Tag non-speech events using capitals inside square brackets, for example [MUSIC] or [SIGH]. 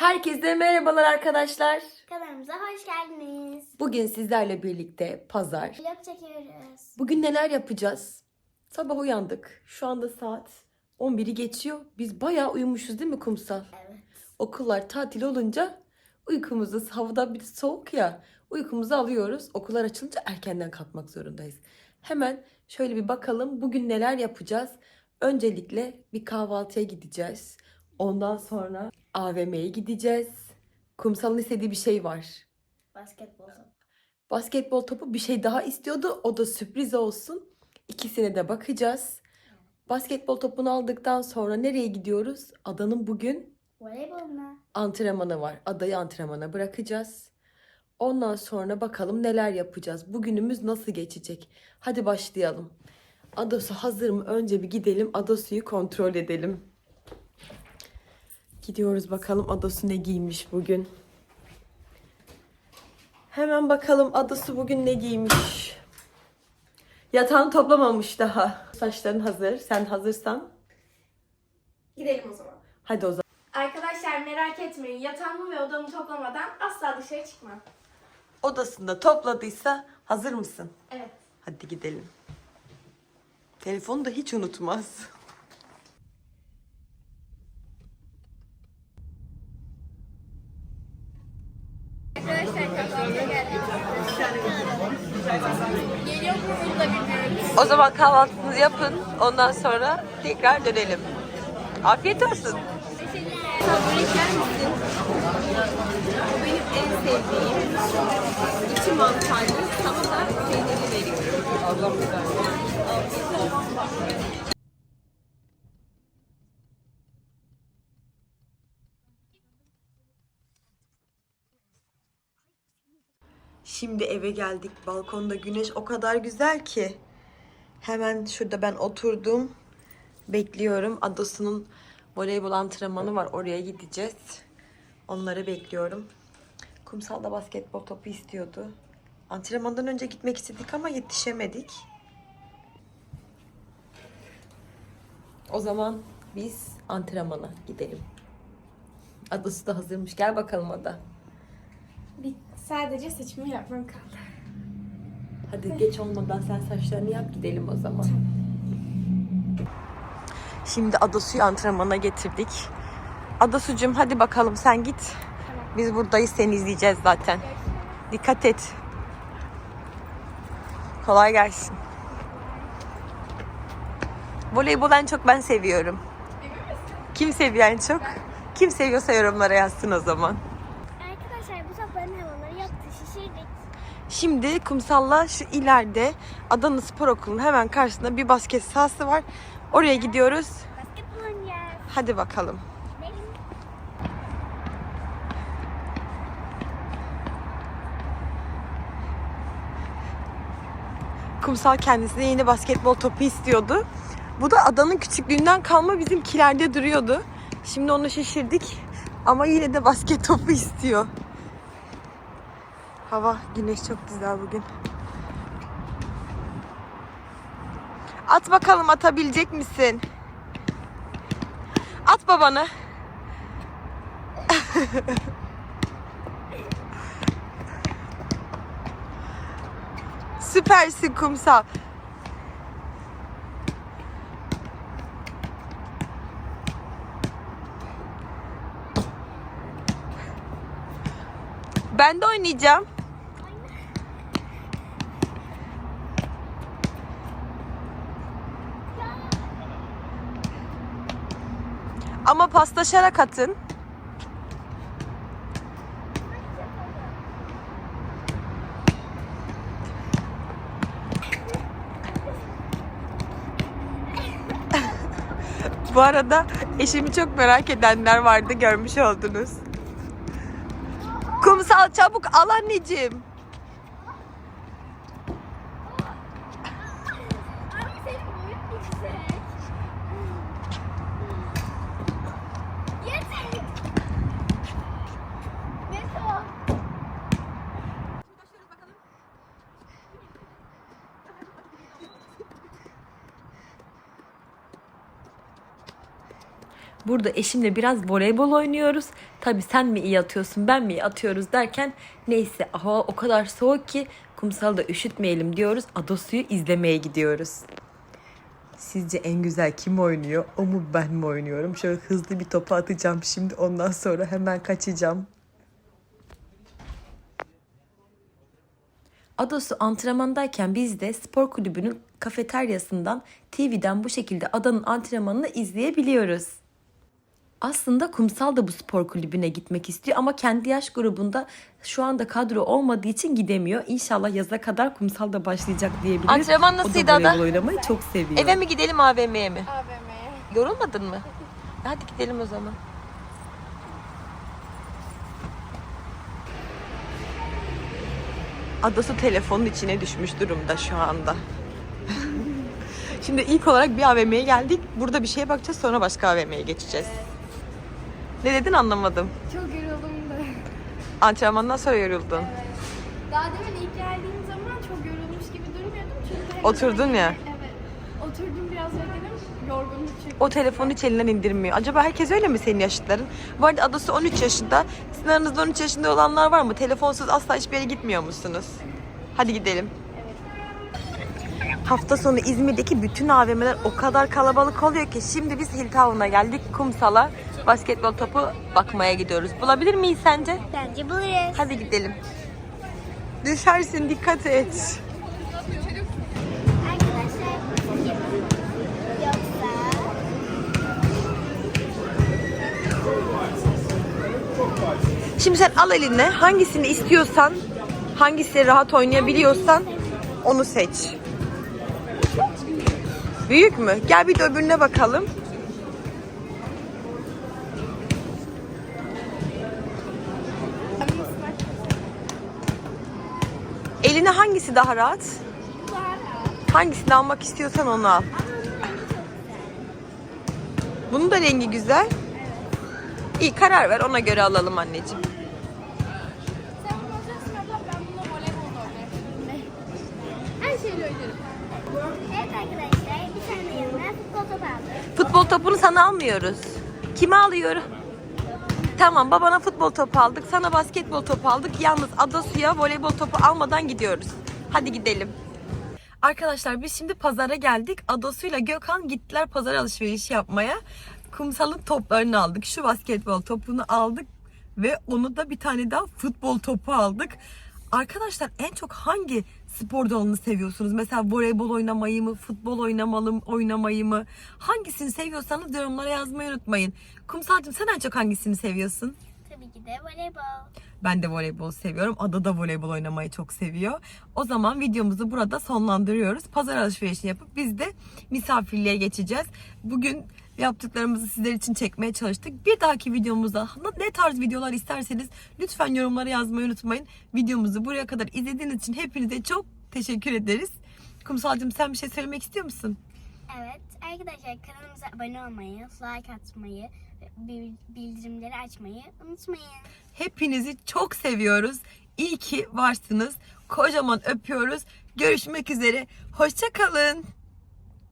Herkese merhabalar arkadaşlar. Kanalımıza hoş geldiniz. Bugün sizlerle birlikte pazar. Vlog çekiyoruz. Bugün neler yapacağız? Sabah uyandık. Şu anda saat 11'i geçiyor. Biz bayağı uyumuşuz değil mi kumsal? Evet. Okullar tatil olunca uykumuzu havada bir soğuk ya uykumuzu alıyoruz. Okullar açılınca erkenden kalkmak zorundayız. Hemen şöyle bir bakalım bugün neler yapacağız. Öncelikle bir kahvaltıya gideceğiz. Ondan sonra AVM'ye gideceğiz. Kumsalın istediği bir şey var. Basketbol topu. Basketbol topu bir şey daha istiyordu. O da sürpriz olsun. İkisine de bakacağız. Basketbol topunu aldıktan sonra nereye gidiyoruz? Adanın bugün Voleybol mu? antrenmanı var. Adayı antrenmana bırakacağız. Ondan sonra bakalım neler yapacağız. Bugünümüz nasıl geçecek? Hadi başlayalım. Adosu hazır mı? Önce bir gidelim Adosu'yu kontrol edelim. Gidiyoruz bakalım Adosu ne giymiş bugün. Hemen bakalım Adosu bugün ne giymiş. Yatağını toplamamış daha. Saçların hazır. Sen hazırsan. Gidelim o zaman. Hadi o zaman. Arkadaşlar merak etmeyin yatağımı ve odamı toplamadan asla dışarı çıkmam. Odasında topladıysa hazır mısın? Evet. Hadi gidelim. Telefonu da hiç unutmaz. Arkadaşlar kahvaltıya geldik. Geliyor mu bunu da bilmiyoruz. O zaman kahvaltınızı yapın. Ondan sonra tekrar dönelim. Afiyet olsun. Börek yer misin? Bu benim en sevdiğim. İçi mantarlı. Sana da peynirli veriyorum. Şimdi eve geldik. Balkonda güneş o kadar güzel ki. Hemen şurada ben oturdum. Bekliyorum. Adası'nın voleybol antrenmanı var. Oraya gideceğiz. Onları bekliyorum. Kumsalda basketbol topu istiyordu. Antrenmandan önce gitmek istedik ama yetişemedik. O zaman biz antrenmana gidelim. Adası da hazırmış. Gel bakalım Ada. Bir, sadece saçımı yapmam kaldı. Hadi geç olmadan sen saçlarını yap gidelim o zaman. Şimdi Adasu'yu antrenmana getirdik. Adasu'cum hadi bakalım sen git. Biz buradayız seni izleyeceğiz zaten. Dikkat et. Kolay gelsin. Voleybol en çok ben seviyorum. Kim seviyor en çok? Kim seviyorsa yorumlara yazsın o zaman. Arkadaşlar bu topların havaları yoktu. Şişirdik. Şimdi kumsalla şu ileride Adana Spor Okulu'nun hemen karşısında bir basket sahası var. Oraya gidiyoruz. Hadi bakalım. Kumsal kendisine yeni basketbol topu istiyordu. Bu da adanın küçüklüğünden kalma bizimkilerde duruyordu. Şimdi onu şişirdik. Ama yine de basket topu istiyor. Hava, güneş çok güzel bugün. At bakalım atabilecek misin? At babanı. [LAUGHS] Süpersin kumsal. Ben de oynayacağım. Ama paslaşarak atın. [LAUGHS] Bu arada eşimi çok merak edenler vardı görmüş oldunuz. Kumsal çabuk al anneciğim. Burada eşimle biraz voleybol oynuyoruz. Tabii sen mi iyi atıyorsun ben mi iyi atıyoruz derken neyse hava o kadar soğuk ki kumsalda üşütmeyelim diyoruz. Adosu'yu izlemeye gidiyoruz. Sizce en güzel kim oynuyor? O mu ben mi oynuyorum? Şöyle hızlı bir topu atacağım şimdi ondan sonra hemen kaçacağım. Adosu antrenmandayken biz de spor kulübünün kafeteryasından TV'den bu şekilde adanın antrenmanını izleyebiliyoruz. Aslında Kumsal da bu spor kulübüne gitmek istiyor ama kendi yaş grubunda şu anda kadro olmadığı için gidemiyor. İnşallah yaza kadar Kumsal da başlayacak diyebiliriz. Antrenman O da nasılydı Ada? voleybol oynamayı çok seviyor. Eve mi gidelim AVM'ye mi? AVM'ye. Yorulmadın mı? Hadi gidelim o zaman. Adası telefonun içine düşmüş durumda şu anda. [LAUGHS] Şimdi ilk olarak bir AVM'ye geldik. Burada bir şeye bakacağız sonra başka AVM'ye geçeceğiz. Ne dedin anlamadım. Çok yoruldum da. Antrenmandan sonra yoruldun. Daha demin ilk geldiğim zaman çok yorulmuş gibi durmuyordum. Çünkü Oturdun ya. Evet. Oturdum biraz bekledim. Yorgunluk çektim. O telefonu hiç elinden indirmiyor. Acaba herkes öyle mi senin yaşıtların? Bu arada adası 13 yaşında. Sizin aranızda 13 yaşında olanlar var mı? Telefonsuz asla hiçbir yere gitmiyor musunuz? Hadi gidelim. Hafta sonu İzmir'deki bütün AVM'ler o kadar kalabalık oluyor ki şimdi biz Hilltown'a geldik kumsala basketbol topu bakmaya gidiyoruz. Bulabilir miyiz sence? Bence buluruz. Hadi gidelim. Düşersin dikkat et. Şimdi sen al eline hangisini istiyorsan, hangisi rahat oynayabiliyorsan onu seç. Büyük mü? Gel bir de öbürüne bakalım. Eline hangisi daha rahat? Hangisini almak istiyorsan onu al. Bunun da rengi güzel. İyi karar ver ona göre alalım anneciğim. Futbol topunu sana almıyoruz. Kime alıyorum? Tamam babana futbol topu aldık. Sana basketbol topu aldık. Yalnız Adasu'ya voleybol topu almadan gidiyoruz. Hadi gidelim. Arkadaşlar biz şimdi pazara geldik. Adosu'yla Gökhan gittiler pazar alışverişi yapmaya. Kumsalın toplarını aldık. Şu basketbol topunu aldık. Ve onu da bir tane daha futbol topu aldık. Arkadaşlar en çok hangi spor dalını seviyorsunuz? Mesela voleybol oynamayı mı, futbol oynamalı mı, oynamayı mı? Hangisini seviyorsanız yorumlara yazmayı unutmayın. Kumsalcığım sen en çok hangisini seviyorsun? Tabii ki de voleybol. Ben de voleybol seviyorum. Ada da voleybol oynamayı çok seviyor. O zaman videomuzu burada sonlandırıyoruz. Pazar alışverişini yapıp biz de misafirliğe geçeceğiz. Bugün yaptıklarımızı sizler için çekmeye çalıştık. Bir dahaki videomuzda ne tarz videolar isterseniz lütfen yorumlara yazmayı unutmayın. Videomuzu buraya kadar izlediğiniz için hepinize çok teşekkür ederiz. Kumsalcığım sen bir şey söylemek istiyor musun? Evet arkadaşlar kanalımıza abone olmayı, like atmayı, bil- bildirimleri açmayı unutmayın. Hepinizi çok seviyoruz. İyi ki varsınız. Kocaman öpüyoruz. Görüşmek üzere. Hoşça kalın.